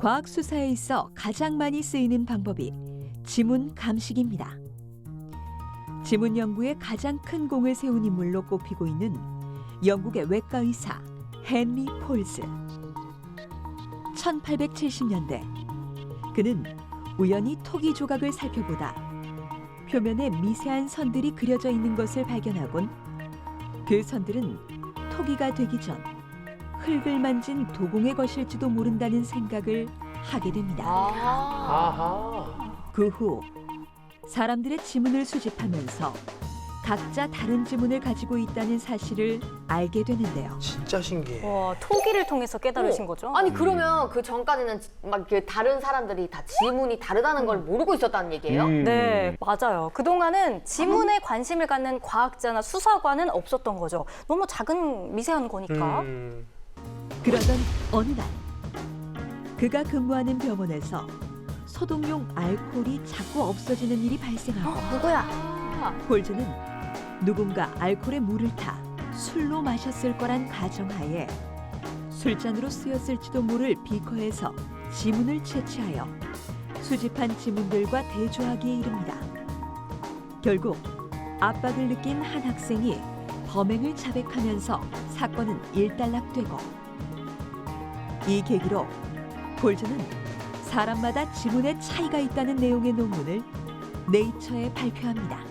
과학 수사에 있어 가장 많이 쓰이는 방법이 지문 감식입니다. 지문 연구에 가장 큰 공을 세운 인물로 꼽히고 있는 영국의 외과 의사 헨리 폴즈. 1870년대 그는 우연히 토기 조각을 살펴보다 표면에 미세한 선들이 그려져 있는 것을 발견하곤 그 선들은 토기가 되기 전 흙을 만진 도공의 것일지도 모른다는 생각을 하게 됩니다. 아. 아하. 그 후 사람들의 지문을 수집하면서 각자 다른 지문을 가지고 있다는 사실을 알게 되는데요. 진짜 신기해. 와, 토기를 통해서 깨달으신 어. 거죠? 아니 그러면 그 전까지는 막 다른 사람들이 다 지문이 다르다는 걸 모르고 있었다는 얘기예요? 음. 네, 맞아요. 그동안은 지문에 관심을 갖는 과학자나 수사관은 없었던 거죠. 너무 작은 미세한 거니까. 음. 그러던 어느 날 그가 근무하는 병원에서 소독용 알코올이 자꾸 없어지는 일이 발생하고 누구야? 폴즈는 누군가 알코올에 물을 타 술로 마셨을 거란 가정하에 술잔으로 쓰였을지도 모를 비커에서 지문을 채취하여 수집한 지문들과 대조하기에 이릅니다. 결국 압박을 느낀 한 학생이 범행을 자백하면서 사건은 일단락되고 이 계기로 폴즈는 사람마다 지문에 차이가 있다는 내용의 논문을 네이처에 발표합니다.